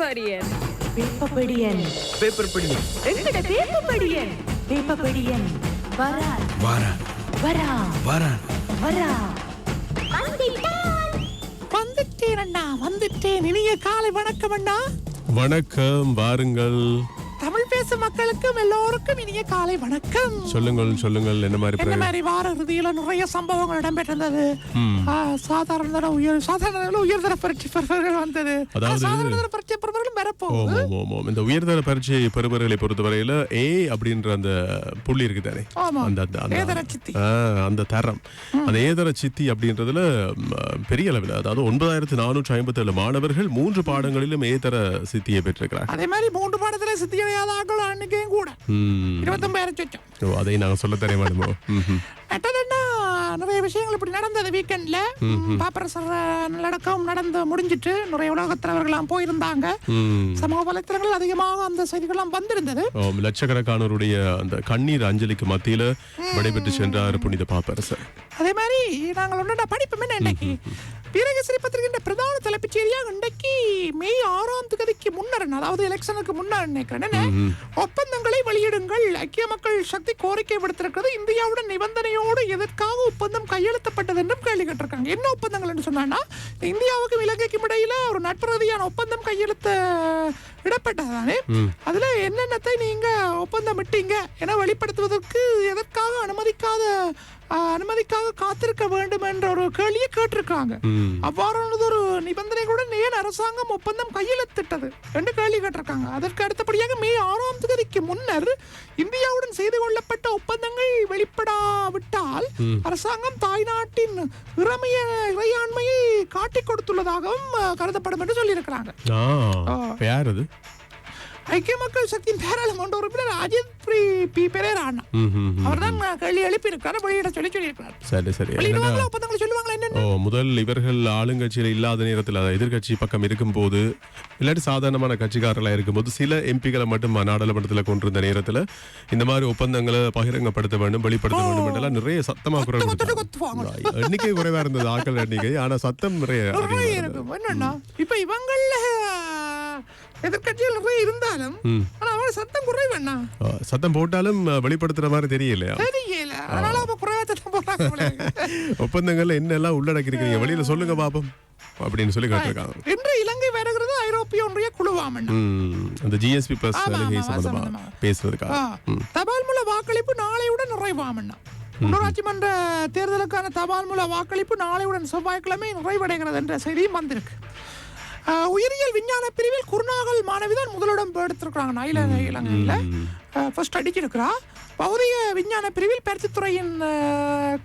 படியன் வேப்பப்படியன் paper படி எங்கட வேப்பப்படியன் வேப்பப்படியன் வரா வாரா வரா வாரா வரா வந்துட்டேன் அண்ணா வந்துட்டேன். இனிய காலை வணக்கம் அண்ணா. வணக்கம் வாருங்கள். பேசும் மக்களுக்கும் எல்லோருக்கும் இனிய காலை வணக்கம். சொல்லுங்கள் சொல்லுங்கள். என்ன மாதிரி என்ன? மாதிரி வார இறுதியில நிறைய சம்பவங்கள் இடம்பெற்றிருந்தது? சாதாரண தர உயர் சாதாரண தர உயர்தர பரீட்சை பெறுபவர்கள் வந்தது. சாதாரண தர பரீட்சை பெறுபவர்களும் வரப்போகுது. இந்த உயர்தர பரீட்சை பெறுபவர்களை பொறுத்தவரையில ஏ அப்படின்ற அந்த புள்ளி இருக்கு தானே. அந்த அந்த- தரம். அந்த ஏதர சித்தி அப்படின்றதுல பெரிய அளவில் அதாவது ஒன்பதாயிரத்தி நானூற்றி ஐம்பத்தி ஏழு மாணவர்கள் மூன்று பாடங்களிலும் ஏதர சித்தியை பெற்றிருக்கிறார் அதே மாதிரி மூன்று பாடத்துல சித்தி ஆக்கள் அன்னைக்கும் கூட. இருபத்தொன்பதாயிரம் சொச்சம் ஓ, அதை நாங்கள் சொல்ல தர மாட்டோமோ. மற்றதுன்னா நிறைய விஷயங்கள் இப்படி நடந்தது வீக்கெண்ட்ல பாப்பரசர் நல்லடக்கம் நடந்து முடிஞ்சிட்டு நிறைய உலகத் தலைவர்கள்லாம் போயிருந்தாங்க. சமூக வலைத்தளங்கள் அதிகமாக அந்த செய்திகள்லாம் வந்திருந்தது லட்சக்கணக்கானோருடைய அந்த கண்ணீர் அஞ்சலிக்கு மத்தியில விடைபெற்று சென்றார் புனித பாப்பரசர் அதே மாதிரி நாங்கள் ஒன்று படிப்போமே இன்றைக்கு வீரகேசரி பத்திரிகை பிரதான தலைப்புச் செய்தியாக இன்றைக்கு மே ஆறாம் தேதிக்கு முன்னர் அதாவது எலெக்ஷனுக்கு முன்னர் நினைக்கிறேன்? ஒப்பந்தங்களை வெளியிடுங்கள். ஐக்கிய மக்கள் சக்தி கோரிக்கை விடுத்திருக்கிறது. இந்தியாவுடன் நிபந்தனையோடு எதற்காக ஒப்பந்தம் கையெழுத்தப்பட்டது என்றும் கேள்வி கேட்டிருக்காங்க. என்ன ஒப்பந்தங்கள் சொன்னான்னா இந்தியாவுக்கும் இலங்கைக்கும் இடையில ஒரு நட்பு ரீதியான ஒப்பந்தம் கையெழுத்த இடப்பட்டதானே? அதுல என்னென்னத்தை நீங்க ஒப்பந்தம் இட்டீங்க என வெளிப்படுத்துவதற்கு எதற்காக அனுமதிக்காத அனுமதிக்காக காத்திருக்க வேண்டும் என்ற ஒரு கேள்வியை கேட்டிருக்காங்க. அவ்வாறானது ஒரு நிபந்தனைகளுடன் ஏன் அரசாங்கம் ஒப்பந்தம் கையெழுத்திட்டது. என்று கேள்வி கேட்டிருக்காங்க. அதற்கு அடுத்தபடியாக மே ஆறாம் தேதிக்கு முன்னர் இந்தியாவுடன் செய்து கொள்ளப்பட்ட ஒப்பந்தங்கள் வெளிப்படாவிட்டால் அரசாங்கம் தாய்நாட்டின் இறமைய இறையாண்மையை காட்டிக் கொடுத்துள்ளதாகவும் கருதப்படும் என்று சொல்லியிருக்கிறாங்க. யார் அது? ஐக்கிய மக்கள் சக்தியின் பாராளுமன்ற உறுப்பினர் அஜித் பிரி பி பெரேரா அண்ணா. ம், ம், ம். அவர் தான் கேள்வி எழுப்பியிருக்காரு வெளியிட சொல்லி சொல்லியிருக்கிறார். சரி சரி. ஒப்பந்தங்களை முதல் இவர்கள் ஆளுங்கட்சியில் இல்லாத நேரத்தில் அதாவது எதிர்க்கட்சி பக்கம் இருக்கும்போது இல்லாட்டி சாதாரணமான கட்சிக்காரர்களாக இருக்கும்போது சில எம்பிக்களை மட்டும் நாடாளுமன்றத்தில் கொண்டிருந்த நேரத்தில் இந்த மாதிரி ஒப்பந்தங்களை பகிரங்கப்படுத்த வேண்டும் வெளிப்படுத்த வேண்டும் என்றெல்லாம் நிறைய சத்தமாக குரல். எண்ணிக்கை குறைவா இருந்தது ஆக்கள் எண்ணிக்கை. ஆனா சத்தம் நிறைய இப்ப இவங்கள எதிர்கட்சிகள் நிறைய இருந்தாலும் ஆனா அவங்க சத்தம் குறைவேண்ணா ஆ, சத்தம் போட்டாலும் வெளிப்படுத்துற மாதிரி தெரியலையா? தெரியல. அதனால இருக்கு. ஒப்பந்தங்கள்ல என்னெல்லாம் உள்ளடக்கி வெளியில சொல்லுங்க பாப்போம். அப்படின்னு சொல்லி கேட்டிருக்காங்க இன்று இலங்கை வருகிறது ஐரோப்பிய ஒன்றிய குழுவாமண்ணா ம், அந்த ஜிஎஸ்பி பிளஸ் சலுகை சம்பந்தமா. பேசுறதுக்காக. தபால் மூல வாக்களிப்பு நாளையுடன் நிறைவாமண்ணா உள்ளூராட்சி மன்ற தேர்தலுக்கான தபால் மூல வாக்களிப்பு நாளையுடன் செவ்வாய்க்கிழமை நிறைவடைகிறது என்ற செய்தியும் வந்திருக்கு. உயிரியல் விஞ்ஞான பிரிவில் குருநாகல் மாணவி தான் முதலிடம் எடுத்திருக்கிறாங்க இல இலங்கையில். ஃபர்ஸ்ட் அடிச்சிருக்கிறா. பௌதிக விஞ்ஞான பிரிவில் பருத்தித்துறையின்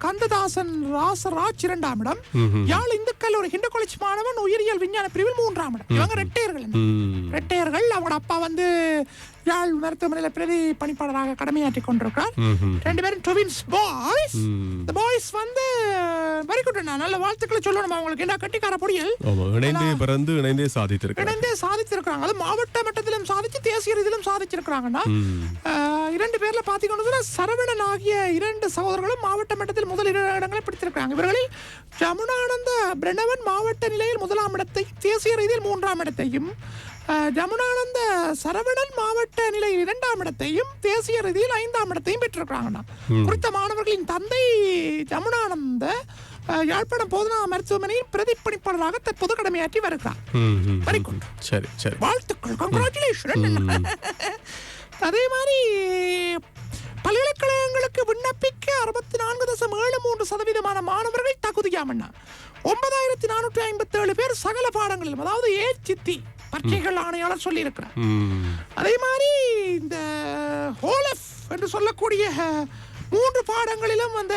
கந்ததாசன் ராசராஜ் இரண்டாம் இடம். யாழ் இந்து கல்லூரி ஹிந்து காலேஜ் மாணவன் உயிரியல் விஞ்ஞான பிரிவில் மூன்றாம் இடம். இவங்க ரெட்டையர்கள் ரெட்டையர்கள் அவங்களோட அப்பா வந்து யாழ் மருத்துவமனையில் பிரதி பணிப்பாளராக கடமையாற்றி கொண்டிருக்கார் ம்ஹும். ரெண்டு பேரும் ட்வின்ஸ் பாய்ஸ். இந்த பாய்ஸ் வந்து வெரி குட் நல்ல வாழ்த்துக்களை சொல்லணும் அவங்களுக்கு என்ன கட்டிக்கார பொடியல்? இணைந்தே பிறந்து இணைந்தே சாதித்திருக்கிறார். இணைந்தே சாதிச்சிருக்கிறாங்க அது மாவட்ட மட்டத்திலும் சாதிச்சு தேசிய ரீதியிலும் சாதிச்சிருக்கிறாங்கன்னா இரண்டு பேர்ல பாத்தீங்கன்னா சரவணன் ஆகிய இரண்டு சகோதரர்களும் மாவட்ட மட்டத்தில் முதல் இடங்களை பிடித்திருக்கிறாங்க. இவர்களில் ஜமுனானந்த பிரணவன் மாவட்ட நிலையில் முதலாம் இடத்தையும் தேசிய ரீதியில் மூன்றாம் இடத்தையும் ஜமுனானந்த சரவணன் மாவட்ட நிலையில் இரண்டாம் இடத்தையும் தேசிய ரீதியில் ஐந்தாம் இடத்தையும் பெற்றிருக்கிறாங்கண்ணா. குறித்த மாணவர்களின் தந்தை ஜமுனானந்த யாழ்ப்பாணம் போதனா மருத்துவமனையில் பிரதிப்பணிப்பாளராக தற்போது கடமையாற்றி வருகிறார். சரி சரி. வாழ்த்துக்கள். கங்க்ராச்சுலேஷன் அதே மாதிரி பல்கலைக்கழகங்களுக்கு விண்ணப்பிக்க அறுபத்தி நான்கு தசம் ஏழு மூன்று சதவீதமான மாணவர்கள் தகுதியாமண்ணா. ஒன்பதாயிரத்தி நானூற்றி ஐம்பத்தி ஏழு பேர் சகல பாடங்களிலும் அதாவது ஏ சித்தி பரீட்சைகள் ஆணையாளர் சொல்லியிருக்கிறார். அதே மாதிரி இந்த ஹோலஃப் என்று சொல்லக்கூடிய மூன்று பாடங்களிலும் அந்த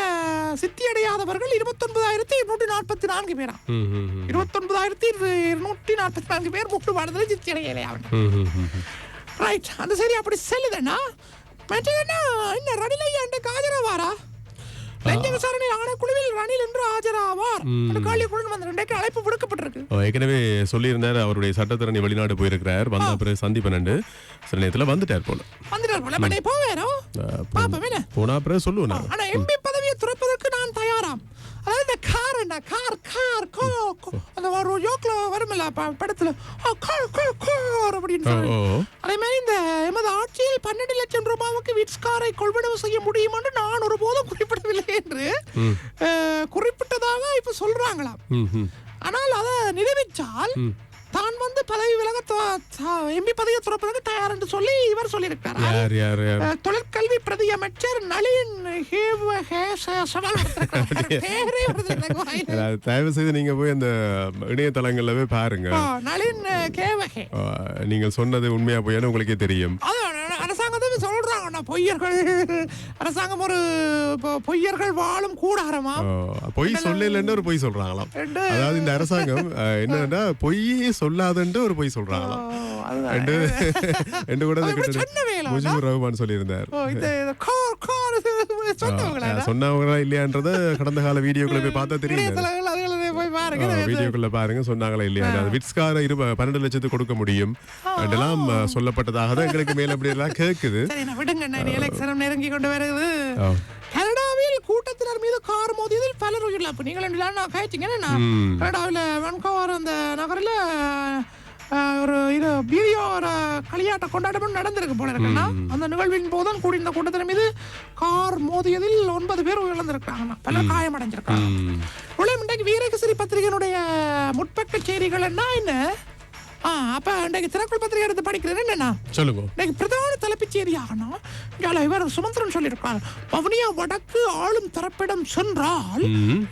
சித்தி அடையாதவர்கள் இருபத்தொன்பதாயிரத்தி இருநூற்றி நாற்பத்தி நான்கு பேரா. இருபத்தொன்பதாயிரத்தி இருநூற்றி நாற்பத்தி நான்கு பேர் மூன்று பாடத்தில் சித்தி அடையலையா. ரைட் அந்த சரி அப்படி செல்லுதுன்னா மற்றதுன்னா இந்த ரணில் ஐயா என்ற ஆஜராவாரா லஞ்ச விசாரணை ஆணைக்குழுவில் ரணில் என்று ஆஜராவார். அந்த காலி குழு வந்து ரெண்டைக்கு அழைப்பு விடுக்கப்பட்டிருக்கு ஏற்கனவே சொல்லியிருந்தார் அவருடைய சட்டத்திறனி வெளிநாடு போயிருக்கிறார். வந்த பிறகு சந்திப்பனண்டு சில நேரத்துல வந்துட்டார் போல. வந்துட்டார் போல. பட் இப்போ வேறோ அஹ், பாப்போம் என்ன? போனா சொல்லுவேன் ஆனா எம்பி பதவியை துறப்பதற்கு நான் தயாராம். அதாவது கார் கார் கார் அந்த ஒரு ஜோக்ல வருமில்ல படத்துல. கார், கார், கார் அப்படின்னு அதே மாதிரி இந்த எமது ஆட்சியில் பன்னெண்டு லட்சம் ரூபாவுக்கு விட்ஸ்காரை கொள்வனவு செய்ய முடியும் என்று நான் ஒருபோதும் குறிப்பிடவில்லை என்று குறிப்பிட்டதாக இப்ப சொல்றாங்களாம். ஆனால் அதை நிரூபித்தால் தான் வந்து பதவி விலக எம்பி பதவியை துறப்பதற்கு தயார் என்று சொல்லி இவர் சொல்லியிருக்கிறார். தொழிற்கல்வி பிரதி அமைச்சர் நளின் தயவு செய்து நீங்க போய் அந்த இணையதளங்கள்ல போய் பாருங்க நளின் கேவகே. நீங்கள் சொன்னது உண்மையா பொய்யான்னு உங்களுக்கே தெரியும். சொல்றாங்கண்ணா பொய்யர்கள் அரசாங்கம் ஒரு பொய்யர்கள் வாழும் கூடாரமா? பொய் சொல்லலன்னு ஒரு பொய் சொல்றாங்களாம். அதாவது இந்த அரசாங்கம் என்னன்னா பொய்யே சொல்லாதன்ட்டு ஒரு பொய் சொல்றாங்களாம். ரஹ்மான் சொல்லியிருந்தார். சொன்னவங்களா? இல்லையான்றத கடந்த கால வீடியோக்குள்ள போய் பார்த்தா தெரியும் பாருங்க வீடியோக்குள்ள பாருங்க சொன்னாங்களா இல்லையா? அது விட்ஸ்கார இரு பன்னெண்டு லட்சத்துக்கு கொடுக்க முடியும். அதெல்லாம் சொல்லப்பட்டதாக தான் எங்களுக்கு மேல அப்படி எல்லாம் நான் விடுங்க நெருங்கி கொண்டு வருது. கனடாவில் கூட்டத்தினர் மீது கார் மோதியதில் பலர் உயிரிழப்பு. நீங்கள் ரெண்டு நான். கனடாவில் வன்கோவர் அந்த நகரில் ஒரு இது வீடியோ ஒரு களியாட்ட கொண்டாட்டம் நடந்திருக்கு போல இருக்குன்னா அந்த நிகழ்வின் போதும் கூடியிருந்த கூட்டத்தினர் மீது கார் மோதியதில் ஒன்பது பேர் உயிரிழந்திருக்காங்க பலர் காயமடைஞ்சிருக்காங்க ம். உள்ள இன்றைக்கு வீரகேசரி பத்திரிகையினுடைய முற்பக்க செய்திகள் என்ன? அப்ப இன்றைக்கு திறக்குள் பத்திரிகை எடுத்து படிக்கிறேன். என்னன்னா சொல்லுங்க. இன்னைக்கு பிரதான தலைப்புச் செய்தியாகனா இங்கால இவர் சுமந்திரன் சொல்லியிருக்கார். வவுனியா வடக்கு ஆளும் தரப்பிடம் சென்றால்.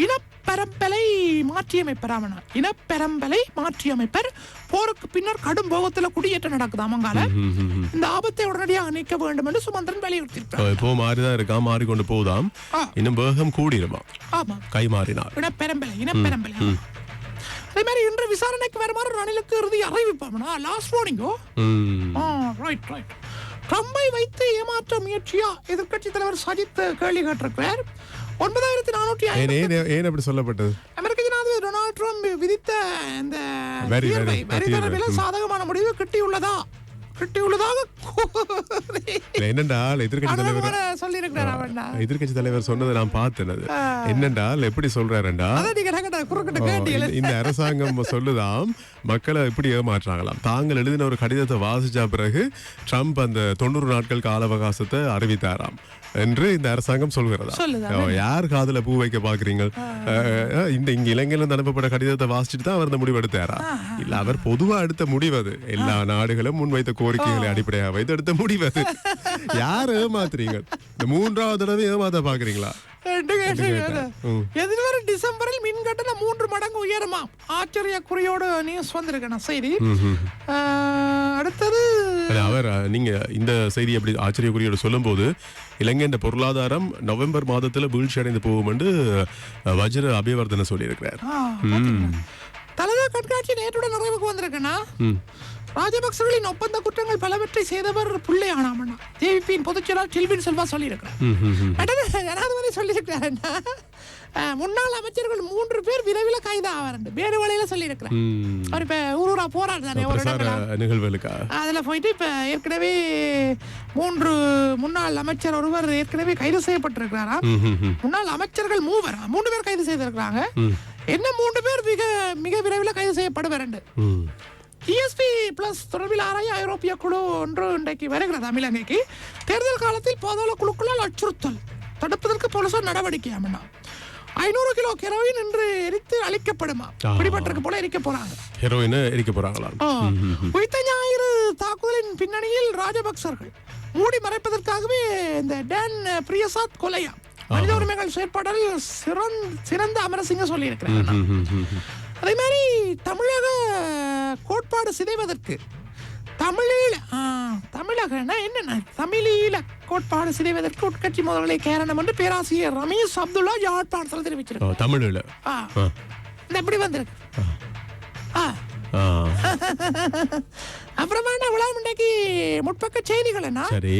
இனப்பெரம்பலை மாற்றியமைப்பராமனா இனப்பெரம்பலை மாற்றியமைப்பர். போருக்கு பின்னர் கடும் போகத்துல குடியேற்றம் நடக்குது அமங்கால ம். இந்த ஆபத்தை உடனடியாக நீக்க வேண்டும் என்று சுமந்திரன் வலியுறுத்தியிருக்கார் இப்போ மாறிதான் இருக்கா? மாறிக்கொண்டு போதாம். இன்னும் வேகம் கூடிருமா ஆமா கை மாறினார் இனப்பெரம்பலை இனப்பெரம்பலை. அதே மாதிரி இன்று விசாரணைக்கு வருமாறு ரணிலுக்கு இறுதி அறிவிப்பாமனா லாஸ்ட் வார்னிங்கோ ரைட் ரைட் ட்ரம்பை வைத்து ஏமாற்ற முயற்சியா? எதிர்க்கட்சி தலைவர் சஜித் கேள்வி கேட்டிருக்கிறார். ஒன்பதாயிரத்தி நானூற்றி ஏன் அப்படி சொல்லப்பட்டது? அமெரிக்க ஜனாதிபதி டொனால்ட் ட்ரம்ப் விதித்த இந்த வரி, தீர்வை, வரி, வரி. தீர்வை. தரவில். சாதகமான முடிவு கிட்டியுள்ளதா? கிட்டியுள்ளதாக இல்ல, என்னென்றால் எதிர்க்கட்சி தலைவர் எதிர்க்கட்சி தலைவர் சொன்னதை நான் பார்த்தேன் என்னென்றால் எப்படி சொல்றாருண்டா? குறுக்கிட்டு இந்த- அரசாங்கம் சொல்லுதாம் மக்களை எப்படி ஏமாற்றுறாங்களாம் தாங்கள் எழுதின ஒரு கடிதத்தை வாசிச்ச பிறகு ட்ரம்ப் அந்த தொண்ணூறு நாட்கள் கால அவகாசத்தை அறிவித்தாராம் என்று இந்த அரசாங்கம் சொல்கிறதா? யார் காதுல பூ வைக்க பாக்குறீங்க இந்த இங்க இலங்கையில அனுப்பப்பட்ட கடிதத்தை வாசிச்சுட்டு தான் அவர் இந்த முடிவு எடுத்தாரா இல்ல அவர் பொதுவா எடுத்த முடிவு அது எல்லா நாடுகளும் முன்வைத்த கோரிக்கைகளை அடிப்படையாக வைத்து எடுத்த முடிவு அது யார் ஏமாத்துறீங்க? இந்த மூன்றாவது தடவை ஏமாத்த பாக்குறீங்களா. எதிர்வரும் டிசம்பரில் மின் கட்டணம் மூன்று மடங்கு உயருமாம். ஆச்சரிய குறியோடு நியூஸ் வந்திருக்கணும் செய்தி அடுத்தது அவர் நீங்க இந்த செய்தி அப்படி ஆச்சரியக்குறியோட சொல்லும்போது இலங்கையின் பொருளாதாரம் நவம்பர் மாதத்துல வீழ்ச்சி அடைந்து போகும் என்று வஜ்ர அபிவர்தன சொல்லியிருக்கிறார்? தலதா கண்காட்சி நேற்றுடன் நிறைவுக்கு வந்திருக்குன்னா. ராஜபக்சர்களின் ஒப்பந்த குற்றங்கள் பலவற்றை செய்தவர் புள்ளை ஆனாமண்ணா ஜேவிபியின் பொதுச் செயலாளர் செல்வின் செல்வா சொல்லியிருக்கிறார். ம், ம், ம். அடுத்து ஜனாதிபதி சொல்லியிருக்கிறாருன்னா முன்னாள் அமைச்சர்கள் மூன்று பேர் விரைவில் கைது ஆவார் வேறு வழியில சொல்லியிருக்கிறார். அவர் இப்ப ஊர் ஊரா போராடு தானே ஒரு நிகழ்வுகளுக்கா அதுல போயிட்டு இப்ப ஏற்கனவே மூன்று முன்னாள் அமைச்சர் ஒருவர் ஏற்கனவே கைது செய்யப்பட்டிருக்கிறாரா ம், ம், ம். முன்னாள் அமைச்சர்கள் மூவர் மூன்று பேர் கைது செய்திருக்கிறாங்க. என்ன மூன்று பேர் மிக மிக விரைவில் கைது செய்யப்படுவர் ம். டிஎஸ்பி பிளஸ் தொடர்பில் ஆராய ஐரோப்பிய குழு ஒன்று இன்றைக்கு வருகிறது இலங்கைக்கு தேர்தல் காலத்தில் பாதாள குழுக்களால் அச்சுறுத்தல் தடுப்பதற்கு போலீசார் நடவடிக்கை ஆமண்ணா ஐநூறு கிலோ கெரோயின் இன்று எரித்து அழிக்கப்படுமா. பிடிபட்டிருக்கு போல எரிக்க போறாங்க. ஹெரோயினை எரிக்க போறாங்களா. உயிர்த்த ஞாயிறு தாக்குதலின் பின்னணியில் ராஜபக்சர்கள் மூடி மறைப்பதற்காகவே இந்த டேன் பிரியசாத் கொலையா மனித உரிமைகள் செயற்பாடல் சிறந்த சிறந்த அமரசிங்க ம். அதே மாதிரி தமிழக கோட்பாடு சிதைவதற்கு தமிழீழ ஆ, தமிழகனா என்னென்ன? தமிழீழ கோட்பாடு சிதைவதற்கு உட்கட்சி முதல்களை காரணம் என்று பேராசிரியர் ரமேஷ் அப்துல்லா யாழ்ப்பாணத்தில் தெரிவிச்சிருக்கார். தமிழ்ல ஆ, ஆ. இந்த எப்படி வந்திருக்கு? ஆ. ஆ. அப்புறமா என்ன விழா இன்றைக்கு முற்பக்க செய்திகள் என்ன? சரி.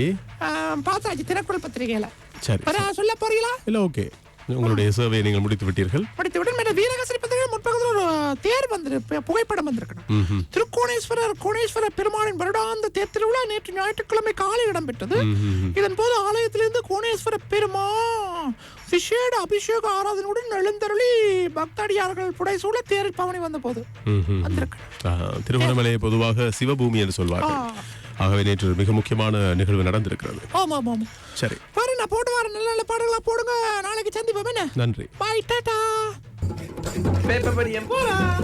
பார்த்தாச்சு தினக்குரல் பத்திரிகையில. சரி சொல்ல போறீங்களா? இல்ல ஓகே. உங்களுடைய சேவையை நீங்கள் முடித்து விட்டீர்கள். முடித்து விட்டு வீரகசரி பத்திரிகை முற்பக்கத்தில் ஒரு தேர் வந்து புகைப்படம் வந்திருக்கணும். திருக்கோணேஸ்வரர் கோணேஸ்வரர் பெருமானின் வருடாந்த தேர் திருவிழா நேற்று ஞாயிற்றுக்கிழமை காலை இடம்பெற்றது. இதன் போது ஆலயத்திலிருந்து கோணேஸ்வர பெருமான் விசேட அபிஷேக ஆராதனையுடன் எழுந்தருளி பக்தடியார்கள் புடைசூழ தேரில் பவனி வந்த போது திருவண்ணாமலையை பொதுவாக சிவபூமி என்று சொல்வார்கள். ஆகவே நேற்று மிக முக்கியமான நிகழ்வு நடந்திருக்கிறது. ஆமா ஆமா சரி. பாரு நான் போட்டு வரேன். நல்ல நல்ல பாடங்களா போடுங்க. நாளைக்கு சந்திப்போம் என்ன? நன்றி. பாய் டாடா. பேப்பர் படியம் போலாம்